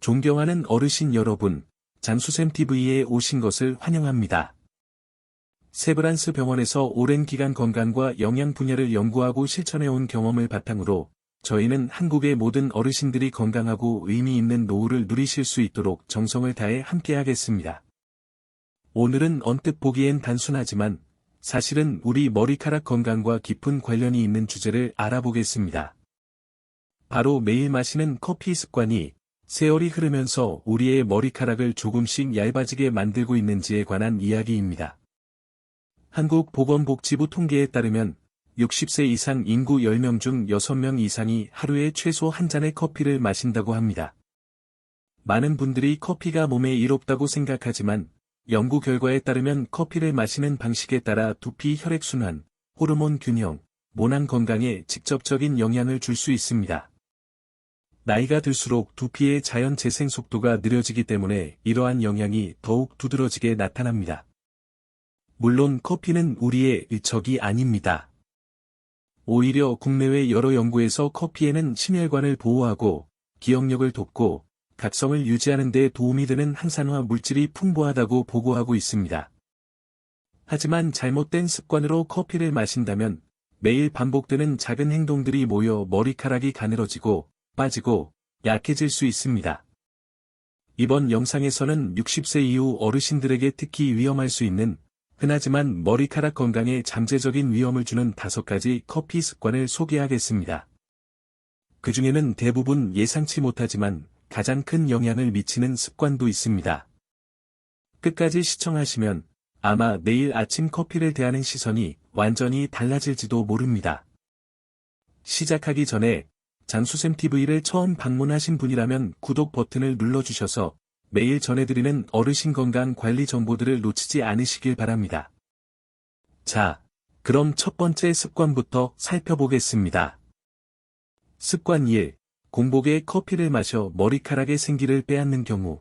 존경하는 어르신 여러분, 장수샘TV에 오신 것을 환영합니다. 세브란스 병원에서 오랜 기간 건강과 영양 분야를 연구하고 실천해온 경험을 바탕으로 저희는 한국의 모든 어르신들이 건강하고 의미 있는 노후를 누리실 수 있도록 정성을 다해 함께하겠습니다. 오늘은 언뜻 보기엔 단순하지만 사실은 우리 머리카락 건강과 깊은 관련이 있는 주제를 알아보겠습니다. 바로 매일 마시는 커피 습관이 세월이 흐르면서 우리의 머리카락을 조금씩 얇아지게 만들고 있는지에 관한 이야기입니다. 한국보건복지부 통계에 따르면 60세 이상 인구 10명 중 6명 이상이 하루에 최소 한 잔의 커피를 마신다고 합니다. 많은 분들이 커피가 몸에 이롭다고 생각하지만 연구 결과에 따르면 커피를 마시는 방식에 따라 두피 혈액순환, 호르몬 균형, 모낭 건강에 직접적인 영향을 줄 수 있습니다. 나이가 들수록 두피의 자연 재생 속도가 느려지기 때문에 이러한 영향이 더욱 두드러지게 나타납니다. 물론 커피는 우리의 의적이 아닙니다. 오히려 국내외 여러 연구에서 커피에는 심혈관을 보호하고 기억력을 돕고 각성을 유지하는 데 도움이 되는 항산화 물질이 풍부하다고 보고하고 있습니다. 하지만 잘못된 습관으로 커피를 마신다면 매일 반복되는 작은 행동들이 모여 머리카락이 가늘어지고 빠지고 약해질 수 있습니다. 이번 영상에서는 60세 이후 어르신들에게 특히 위험할 수 있는 흔하지만 머리카락 건강에 잠재적인 위험을 주는 다섯 가지 커피 습관을 소개하겠습니다. 그 중에는 대부분 예상치 못하지만 가장 큰 영향을 미치는 습관도 있습니다. 끝까지 시청하시면 아마 내일 아침 커피를 대하는 시선이 완전히 달라질지도 모릅니다. 시작하기 전에 장수샘TV를 처음 방문하신 분이라면 구독 버튼을 눌러주셔서 매일 전해드리는 어르신 건강 관리 정보들을 놓치지 않으시길 바랍니다. 자, 그럼 첫 번째 습관부터 살펴보겠습니다. 습관 1. 공복에 커피를 마셔 머리카락의 생기를 빼앗는 경우.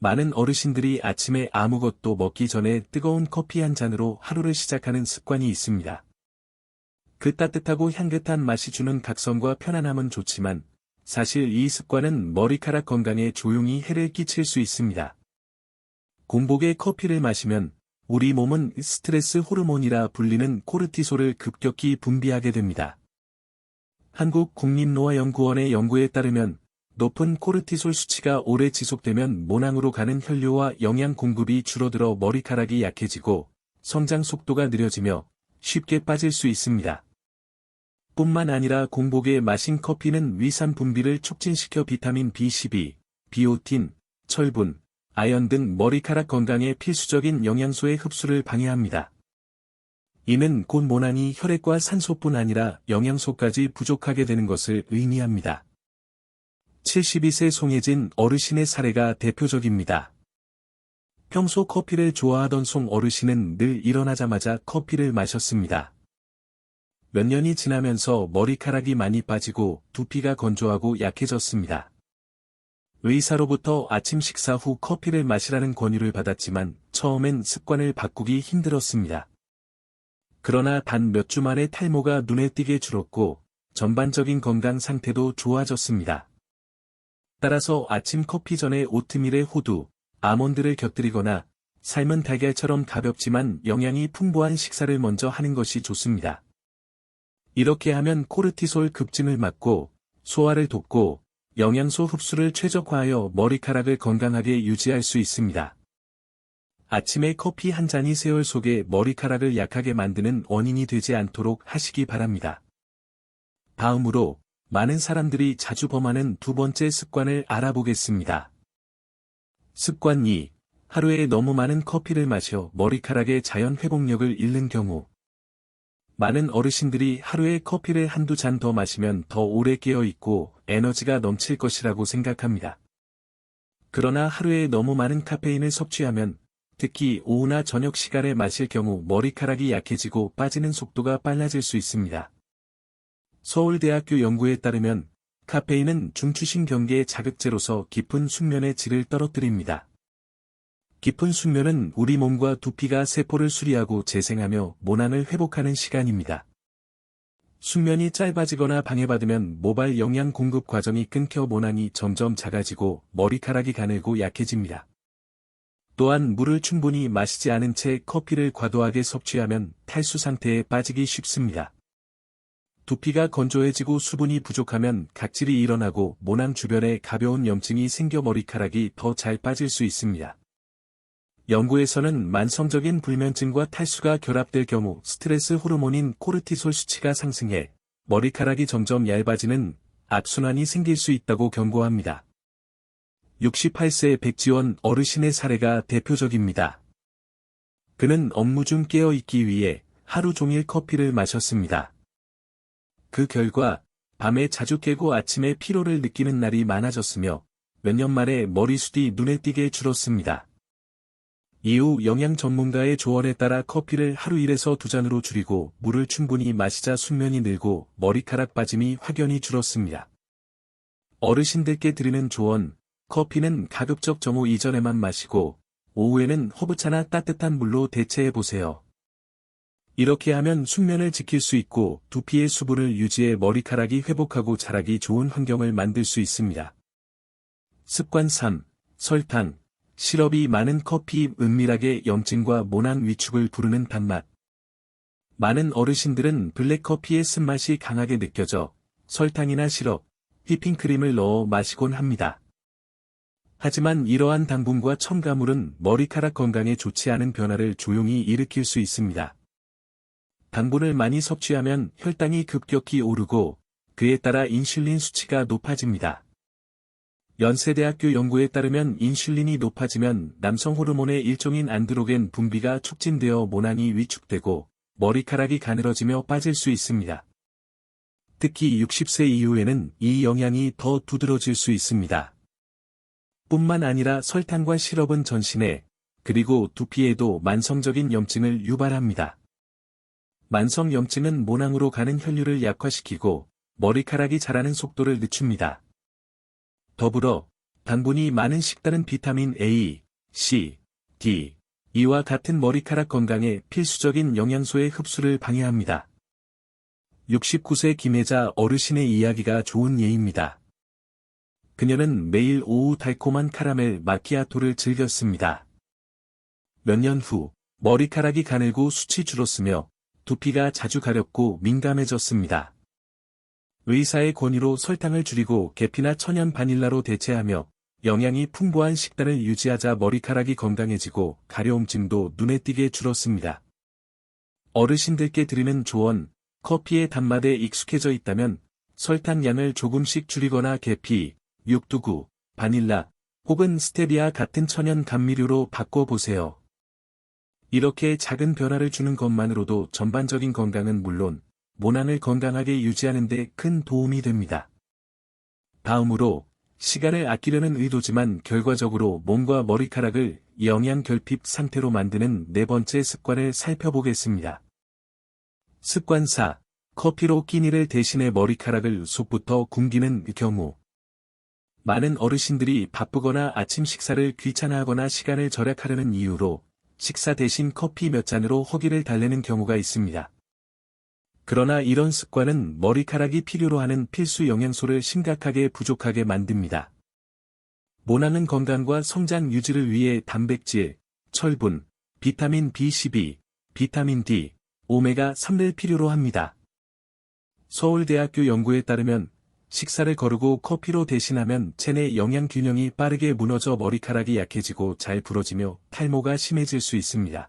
많은 어르신들이 아침에 아무것도 먹기 전에 뜨거운 커피 한 잔으로 하루를 시작하는 습관이 있습니다. 그 따뜻하고 향긋한 맛이 주는 각성과 편안함은 좋지만 사실 이 습관은 머리카락 건강에 조용히 해를 끼칠 수 있습니다. 공복에 커피를 마시면 우리 몸은 스트레스 호르몬이라 불리는 코르티솔을 급격히 분비하게 됩니다. 한국 국립노화연구원의 연구에 따르면 높은 코르티솔 수치가 오래 지속되면 모낭으로 가는 혈류와 영양 공급이 줄어들어 머리카락이 약해지고 성장 속도가 느려지며 쉽게 빠질 수 있습니다. 뿐만 아니라 공복에 마신 커피는 위산 분비를 촉진시켜 비타민 B12, 비오틴, 철분, 아연 등 머리카락 건강에 필수적인 영양소의 흡수를 방해합니다. 이는 곧 모낭이 혈액과 산소뿐 아니라 영양소까지 부족하게 되는 것을 의미합니다. 72세 송혜진 어르신의 사례가 대표적입니다. 평소 커피를 좋아하던 송 어르신은 늘 일어나자마자 커피를 마셨습니다. 몇 년이 지나면서 머리카락이 많이 빠지고 두피가 건조하고 약해졌습니다. 의사로부터 아침 식사 후 커피를 마시라는 권유를 받았지만 처음엔 습관을 바꾸기 힘들었습니다. 그러나 단 몇 주 만에 탈모가 눈에 띄게 줄었고 전반적인 건강 상태도 좋아졌습니다. 따라서 아침 커피 전에 오트밀에 호두, 아몬드를 곁들이거나 삶은 달걀처럼 가볍지만 영양이 풍부한 식사를 먼저 하는 것이 좋습니다. 이렇게 하면 코르티솔 급증을 막고 소화를 돕고 영양소 흡수를 최적화하여 머리카락을 건강하게 유지할 수 있습니다. 아침에 커피 한 잔이 세월 속에 머리카락을 약하게 만드는 원인이 되지 않도록 하시기 바랍니다. 다음으로 많은 사람들이 자주 범하는 두 번째 습관을 알아보겠습니다. 습관 2. 하루에 너무 많은 커피를 마셔 머리카락의 자연 회복력을 잃는 경우. 많은 어르신들이 하루에 커피를 한두 잔 더 마시면 더 오래 깨어 있고 에너지가 넘칠 것이라고 생각합니다. 그러나 하루에 너무 많은 카페인을 섭취하면 특히 오후나 저녁 시간에 마실 경우 머리카락이 약해지고 빠지는 속도가 빨라질 수 있습니다. 서울대학교 연구에 따르면 카페인은 중추신경계의 자극제로서 깊은 숙면의 질을 떨어뜨립니다. 깊은 숙면은 우리 몸과 두피가 세포를 수리하고 재생하며 모낭을 회복하는 시간입니다. 숙면이 짧아지거나 방해받으면 모발 영양 공급 과정이 끊겨 모낭이 점점 작아지고 머리카락이 가늘고 약해집니다. 또한 물을 충분히 마시지 않은 채 커피를 과도하게 섭취하면 탈수 상태에 빠지기 쉽습니다. 두피가 건조해지고 수분이 부족하면 각질이 일어나고 모낭 주변에 가벼운 염증이 생겨 머리카락이 더 잘 빠질 수 있습니다. 연구에서는 만성적인 불면증과 탈수가 결합될 경우 스트레스 호르몬인 코르티솔 수치가 상승해 머리카락이 점점 얇아지는 악순환이 생길 수 있다고 경고합니다. 68세 백지원 어르신의 사례가 대표적입니다. 그는 업무 중 깨어있기 위해 하루 종일 커피를 마셨습니다. 그 결과 밤에 자주 깨고 아침에 피로를 느끼는 날이 많아졌으며 몇년 만에 머리숱이 눈에 띄게 줄었습니다. 이후 영양 전문가의 조언에 따라 커피를 하루 1에서 두 잔으로 줄이고 물을 충분히 마시자 숙면이 늘고 머리카락 빠짐이 확연히 줄었습니다. 어르신들께 드리는 조언, 커피는 가급적 정오 이전에만 마시고 오후에는 허브차나 따뜻한 물로 대체해보세요. 이렇게 하면 숙면을 지킬 수 있고 두피의 수분을 유지해 머리카락이 회복하고 자라기 좋은 환경을 만들 수 있습니다. 습관 3. 설탕, 시럽이 많은 커피 은밀하게 염증과 모낭 위축을 부르는 단맛. 많은 어르신들은 블랙커피의 쓴맛이 강하게 느껴져 설탕이나 시럽, 휘핑크림을 넣어 마시곤 합니다. 하지만 이러한 당분과 첨가물은 머리카락 건강에 좋지 않은 변화를 조용히 일으킬 수 있습니다. 당분을 많이 섭취하면 혈당이 급격히 오르고 그에 따라 인슐린 수치가 높아집니다. 연세대학교 연구에 따르면 인슐린이 높아지면 남성 호르몬의 일종인 안드로겐 분비가 촉진되어 모낭이 위축되고 머리카락이 가늘어지며 빠질 수 있습니다. 특히 60세 이후에는 이 영향이 더 두드러질 수 있습니다. 뿐만 아니라 설탕과 시럽은 전신에 그리고 두피에도 만성적인 염증을 유발합니다. 만성 염증은 모낭으로 가는 혈류를 약화시키고 머리카락이 자라는 속도를 늦춥니다. 더불어 당분이 많은 식단은 비타민 A, C, D, E와 같은 머리카락 건강에 필수적인 영양소의 흡수를 방해합니다. 69세 김혜자 어르신의 이야기가 좋은 예입니다. 그녀는 매일 오후 달콤한 카라멜 마키아토를 즐겼습니다. 몇 년 후 머리카락이 가늘고 숱이 줄었으며 두피가 자주 가렵고 민감해졌습니다. 의사의 권유로 설탕을 줄이고 계피나 천연 바닐라로 대체하며 영양이 풍부한 식단을 유지하자 머리카락이 건강해지고 가려움증도 눈에 띄게 줄었습니다. 어르신들께 드리는 조언, 커피의 단맛에 익숙해져 있다면 설탕 양을 조금씩 줄이거나 계피, 육두구, 바닐라, 혹은 스테비아 같은 천연 감미료로 바꿔보세요. 이렇게 작은 변화를 주는 것만으로도 전반적인 건강은 물론 모낭을 건강하게 유지하는 데 큰 도움이 됩니다. 다음으로 시간을 아끼려는 의도지만 결과적으로 몸과 머리카락을 영양 결핍 상태로 만드는 네 번째 습관을 살펴보겠습니다. 습관 4. 커피로 끼니를 대신해 머리카락을 속부터 굶기는 경우. 많은 어르신들이 바쁘거나 아침 식사를 귀찮아하거나 시간을 절약하려는 이유로 식사 대신 커피 몇 잔으로 허기를 달래는 경우가 있습니다. 그러나 이런 습관은 머리카락이 필요로 하는 필수 영양소를 심각하게 부족하게 만듭니다. 모낭은 건강과 성장 유지를 위해 단백질, 철분, 비타민 B12, 비타민 D, 오메가 3를 필요로 합니다. 서울대학교 연구에 따르면 식사를 거르고 커피로 대신하면 체내 영양 균형이 빠르게 무너져 머리카락이 약해지고 잘 부러지며 탈모가 심해질 수 있습니다.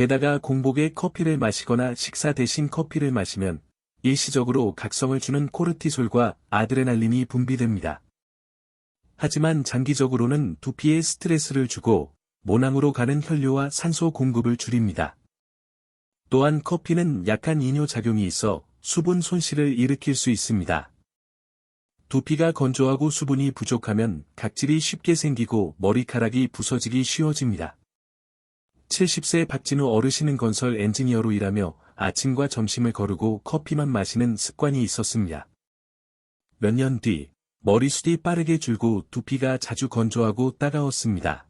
게다가 공복에 커피를 마시거나 식사 대신 커피를 마시면 일시적으로 각성을 주는 코르티솔과 아드레날린이 분비됩니다. 하지만 장기적으로는 두피에 스트레스를 주고 모낭으로 가는 혈류와 산소 공급을 줄입니다. 또한 커피는 약한 이뇨작용이 있어 수분 손실을 일으킬 수 있습니다. 두피가 건조하고 수분이 부족하면 각질이 쉽게 생기고 머리카락이 부서지기 쉬워집니다. 70세 박진우 어르신은 건설 엔지니어로 일하며 아침과 점심을 거르고 커피만 마시는 습관이 있었습니다. 몇 년 뒤, 머리숱이 빠르게 줄고 두피가 자주 건조하고 따가웠습니다.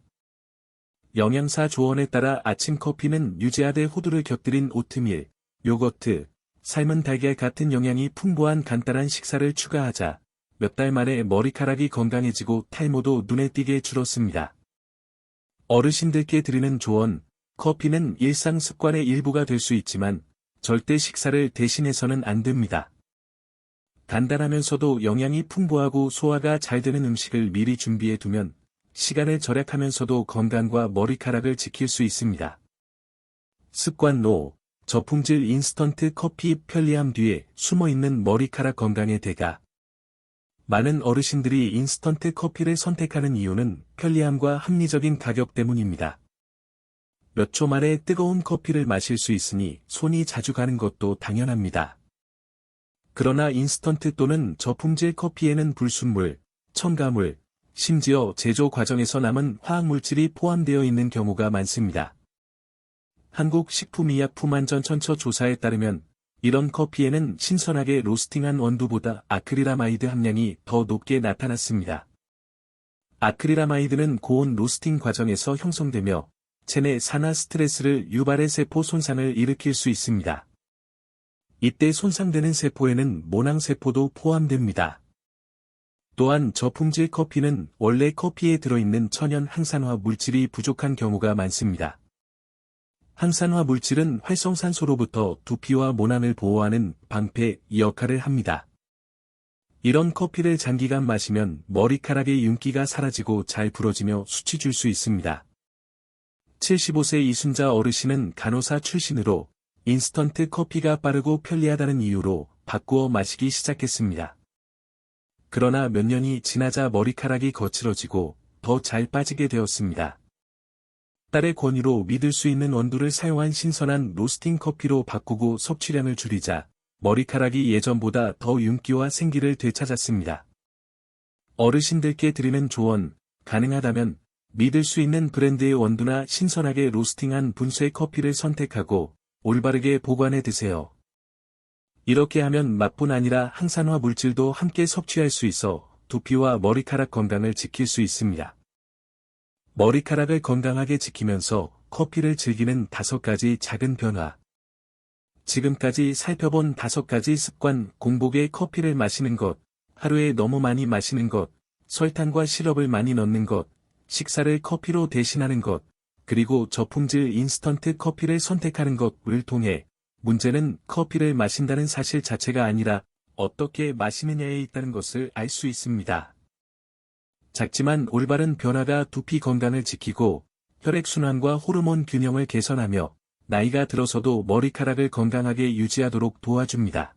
영양사 조언에 따라 아침 커피는 유제아대 호두를 곁들인 오트밀, 요거트, 삶은 달걀 같은 영양이 풍부한 간단한 식사를 추가하자 몇 달 만에 머리카락이 건강해지고 탈모도 눈에 띄게 줄었습니다. 어르신들께 드리는 조언, 커피는 일상 습관의 일부가 될 수 있지만 절대 식사를 대신해서는 안 됩니다. 간단하면서도 영양이 풍부하고 소화가 잘 되는 음식을 미리 준비해 두면 시간을 절약하면서도 건강과 머리카락을 지킬 수 있습니다. 습관로, 저품질 인스턴트 커피 편리함 뒤에 숨어있는 머리카락 건강의 대가. 많은 어르신들이 인스턴트 커피를 선택하는 이유는 편리함과 합리적인 가격 때문입니다. 몇 초 만에 뜨거운 커피를 마실 수 있으니 손이 자주 가는 것도 당연합니다. 그러나 인스턴트 또는 저품질 커피에는 불순물, 첨가물, 심지어 제조 과정에서 남은 화학물질이 포함되어 있는 경우가 많습니다. 한국식품의약품안전천처 조사에 따르면 이런 커피에는 신선하게 로스팅한 원두보다 아크릴아마이드 함량이 더 높게 나타났습니다. 아크릴아마이드는 고온 로스팅 과정에서 형성되며 체내 산화 스트레스를 유발해 세포 손상을 일으킬 수 있습니다. 이때 손상되는 세포에는 모낭세포도 포함됩니다. 또한 저품질 커피는 원래 커피에 들어있는 천연 항산화 물질이 부족한 경우가 많습니다. 항산화 물질은 활성산소로부터 두피와 모낭을 보호하는 방패 역할을 합니다. 이런 커피를 장기간 마시면 머리카락의 윤기가 사라지고 잘 부러지며 수치 줄 수 있습니다. 75세 이순자 어르신은 간호사 출신으로 인스턴트 커피가 빠르고 편리하다는 이유로 바꾸어 마시기 시작했습니다. 그러나 몇 년이 지나자 머리카락이 거칠어지고 더 잘 빠지게 되었습니다. 딸의 권유로 믿을 수 있는 원두를 사용한 신선한 로스팅 커피로 바꾸고 섭취량을 줄이자 머리카락이 예전보다 더 윤기와 생기를 되찾았습니다. 어르신들께 드리는 조언, 가능하다면 믿을 수 있는 브랜드의 원두나 신선하게 로스팅한 분쇄 커피를 선택하고 올바르게 보관해 드세요. 이렇게 하면 맛뿐 아니라 항산화 물질도 함께 섭취할 수 있어 두피와 머리카락 건강을 지킬 수 있습니다. 머리카락을 건강하게 지키면서 커피를 즐기는 다섯 가지 작은 변화. 지금까지 살펴본 다섯 가지 습관 공복에 커피를 마시는 것, 하루에 너무 많이 마시는 것, 설탕과 시럽을 많이 넣는 것, 식사를 커피로 대신하는 것, 그리고 저품질 인스턴트 커피를 선택하는 것을 통해 문제는 커피를 마신다는 사실 자체가 아니라 어떻게 마시느냐에 있다는 것을 알 수 있습니다. 작지만 올바른 변화가 두피 건강을 지키고 혈액순환과 호르몬 균형을 개선하며 나이가 들어서도 머리카락을 건강하게 유지하도록 도와줍니다.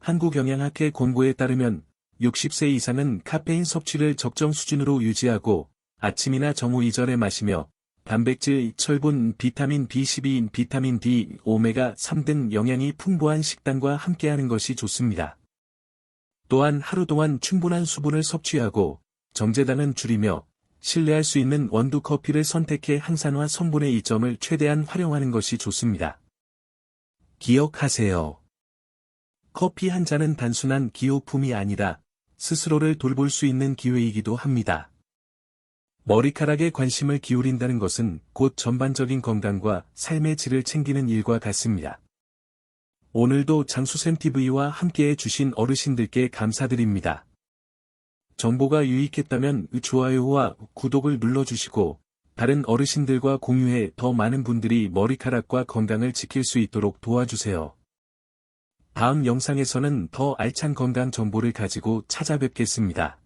한국영양학회 공고에 따르면 60세 이상은 카페인 섭취를 적정 수준으로 유지하고 아침이나 정오 이전에 마시며 단백질, 철분, 비타민 B12인 비타민 D, 오메가 3 등 영양이 풍부한 식단과 함께하는 것이 좋습니다. 또한 하루 동안 충분한 수분을 섭취하고 정제당은 줄이며 신뢰할 수 있는 원두 커피를 선택해 항산화 성분의 이점을 최대한 활용하는 것이 좋습니다. 기억하세요. 커피 한 잔은 단순한 기호품이 아니라 스스로를 돌볼 수 있는 기회이기도 합니다. 머리카락에 관심을 기울인다는 것은 곧 전반적인 건강과 삶의 질을 챙기는 일과 같습니다. 오늘도 장수샘TV와 함께해 주신 어르신들께 감사드립니다. 정보가 유익했다면 좋아요와 구독을 눌러주시고 다른 어르신들과 공유해 더 많은 분들이 머리카락과 건강을 지킬 수 있도록 도와주세요. 다음 영상에서는 더 알찬 건강 정보를 가지고 찾아뵙겠습니다.